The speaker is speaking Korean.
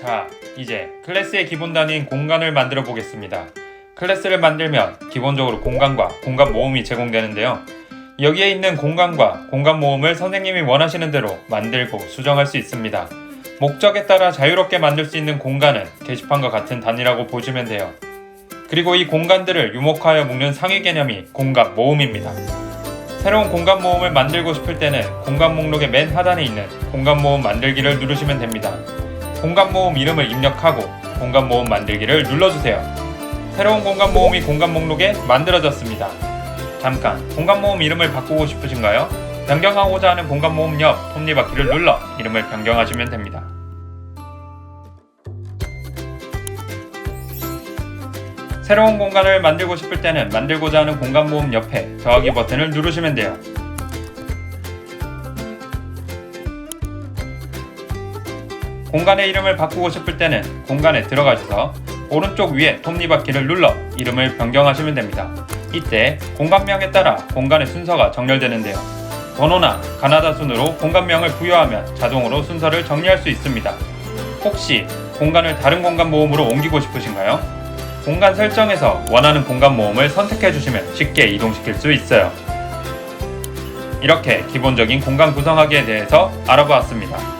자, 이제 클래스의 기본 단위인 공간을 만들어 보겠습니다. 클래스를 만들면 기본적으로 공간과 공간 모음이 제공되는데요. 여기에 있는 공간과 공간 모음을 선생님이 원하시는 대로 만들고 수정할 수 있습니다. 목적에 따라 자유롭게 만들 수 있는 공간은 게시판과 같은 단위라고 보시면 돼요. 그리고 이 공간들을 유목하여 묶는 상위 개념이 공간 모음입니다. 새로운 공간 모음을 만들고 싶을 때는 공간 목록의 맨 하단에 있는 공간 모음 만들기를 누르시면 됩니다. 공간 모음 이름을 입력하고 공간 모음 만들기를 눌러주세요. 새로운 공간 모음이 공간 목록에 만들어졌습니다. 잠깐, 공간 모음 이름을 바꾸고 싶으신가요? 변경하고자 하는 공간 모음 옆 톱니바퀴를 눌러 이름을 변경하시면 됩니다. 새로운 공간을 만들고 싶을 때는 만들고자 하는 공간 모음 옆에 더하기 버튼을 누르시면 돼요. 공간의 이름을 바꾸고 싶을 때는 공간에 들어가셔서 오른쪽 위에 톱니바퀴를 눌러 이름을 변경하시면 됩니다. 이때 공간명에 따라 공간의 순서가 정렬되는데요. 번호나 가나다 순으로 공간명을 부여하면 자동으로 순서를 정리할 수 있습니다. 혹시 공간을 다른 공간 모음으로 옮기고 싶으신가요? 공간 설정에서 원하는 공간 모음을 선택해 주시면 쉽게 이동시킬 수 있어요. 이렇게 기본적인 공간 구성하기에 대해서 알아보았습니다.